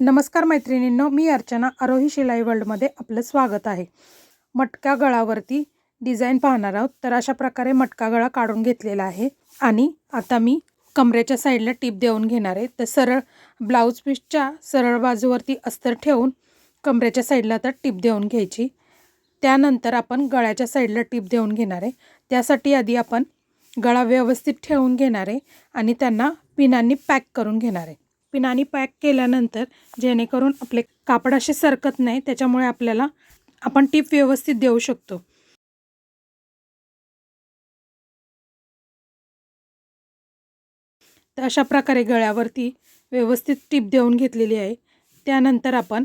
नमस्कार मैत्रिणींनो मी अर्चना आरोही शिलाई वर्ल्डमध्ये आपलं स्वागत आहे. मटका गळावरती डिझाईन पाहणार आहोत. तर अशा प्रकारे मटका गळा काढून घेतलेला आहे आणि आता मी कमरेच्या साईडला टीप देऊन घेणार आहे. तर सरळ ब्लाऊज पीसच्या सरळ बाजूवरती अस्तर ठेवून कमरेच्या साईडला तर टीप देऊन घ्यायची. त्यानंतर आपण गळ्याच्या साईडला टीप देऊन घेणार आहे. त्यासाठी आधी आपण गळा व्यवस्थित ठेवून घेणार आहे आणि त्यांना पिनांनी पॅक करून घेणार आहे. पिनानी पॅक केल्यानंतर जेणेकरून आपले कापड असे सरकत नाही त्याच्यामुळे आपल्याला आपण टीप व्यवस्थित देऊ शकतो. तर अशा प्रकारे गळ्यावरती व्यवस्थित टीप देऊन घेतलेली आहे. त्यानंतर आपण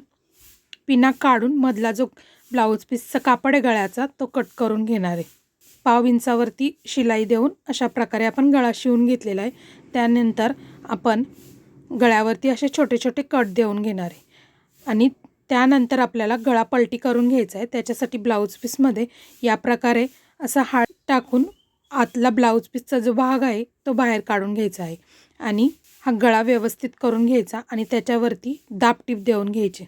पिना काढून मधला जो ब्लाऊज पीसचा कापड आहे गळ्याचा तो कट करून घेणार आहे. पाव इंचावरती शिलाई देऊन अशा प्रकारे आपण गळा शिवून घेतलेला आहे. त्यानंतर आपण गळ्यावरती असे छोटे छोटे कट देऊन घेणार आहे. आणि त्यानंतर आपल्याला गळा पलटी करून घ्यायचा आहे. त्याच्यासाठी ब्लाऊज पीसमध्ये या प्रकारे असा हात टाकून आतला ब्लाऊज पीसचा जो भाग आहे तो बाहेर काढून घ्यायचा आहे. आणि हा गळा व्यवस्थित करून घ्यायचा आणि त्याच्यावरती दाब टीप देऊन घ्यायचे.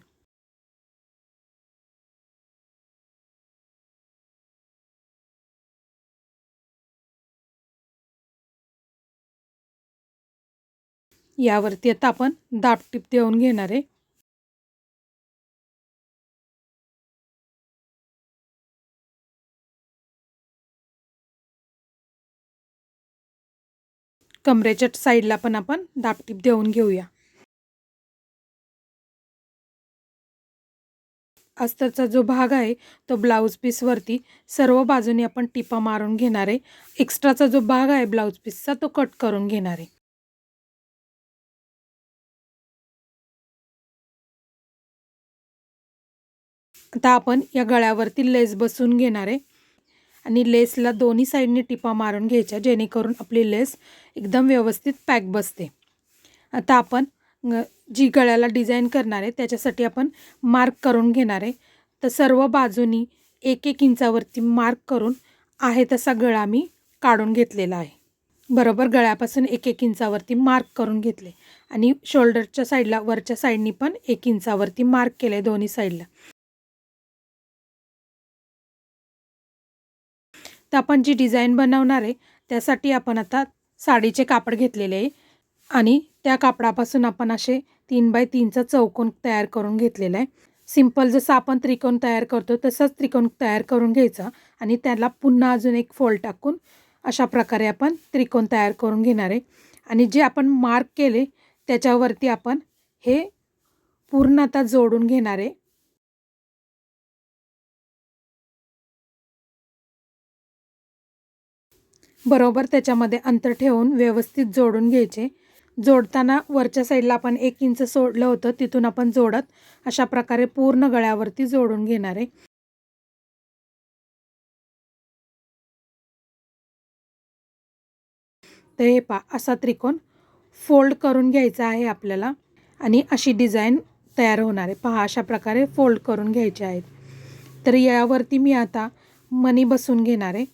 यावरती आता आपण दाब टीप देऊन घेणार आहे. कमरेच्या साईडला पण आपण दाबटीप देऊन घेऊया. अस्तरचा जो भाग आहे तो ब्लाऊज पीसवरती सर्व बाजूने आपण टिपा मारून घेणार आहे. एक्स्ट्राचा जो भाग आहे ब्लाऊज पीसचा तो कट करून घेणार आहे. आता आपण या गळ्यावरती लेस बसून घेणार आहे. आणि लेसला दोन्ही साईडने टिपा मारून घ्यायच्या जेणेकरून आपली लेस एकदम व्यवस्थित पॅक बसते. आता आपण जी गळ्याला डिझाईन करणार आहे त्याच्यासाठी आपण मार्क करून घेणार आहे. तर सर्व बाजूनी एक एक इंचावरती मार्क करून आहे तसा गळा मी काढून घेतलेला आहे. बरोबर गळ्यापासून एक एक इंचावरती मार्क करून घेतले. आणि शोल्डरच्या साईडला वरच्या साईडनी पण एक इंचावरती मार्क केले दोन्ही साईडला. तर आपण जी डिझाईन बनवणार आहे त्यासाठी आपण आता साडीचे कापड घेतलेले आहे. आणि त्या कापडापासून आपण असे तीन बाय तीनचा चौकोन तयार करून घेतलेला आहे. सिंपल जसं आपण त्रिकोण तयार करतो तसंच त्रिकोण तयार करून घ्यायचा. आणि त्याला पुन्हा अजून एक फोल्ड टाकून अशा प्रकारे आपण त्रिकोण तयार करून घेणार आहे. आणि जे आपण मार्क केले त्याच्यावरती आपण हे पूर्ण आता जोडून घेणार आहे. बरोबर त्याच्यामध्ये अंतर ठेवून व्यवस्थित जोडून घ्यायचे. जोडताना वरच्या साईडला आपण एक इंच सोडलं होतं तिथून आपण जोडत अशा प्रकारे पूर्ण गळ्यावरती जोडून घेणार आहे. तर हे पा असा त्रिकोण फोल्ड करून घ्यायचा आहे आपल्याला आणि अशी डिझाईन तयार होणार आहे. पहा अशा प्रकारे फोल्ड करून घ्यायचे आहेत. तर यावरती मी आता मनी बसून घेणार आहे.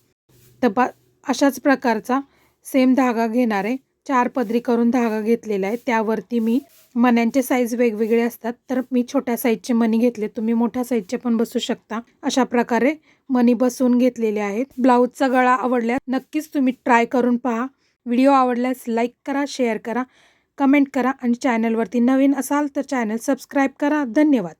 तर पा अशाच प्रकारचा सेम धागा घेणार आहे चार पदरी करून धागा घेतलेला आहे त्यावरती मी मण्यांचे साईज वेगवेगळे असतात. तर मी छोट्या साईजचे मनी घेतले. तुम्ही मोठ्या साईजचे पण बसू शकता. अशा प्रकारे मनी बसवून घेतलेले आहेत. ब्लाऊजचा गळा आवडल्यास नक्कीच तुम्ही ट्राय करून पहा. व्हिडिओ आवडल्यास लाईक करा शेअर करा कमेंट करा आणि चॅनलवरती नवीन असाल तर चॅनल सबस्क्राईब करा. धन्यवाद.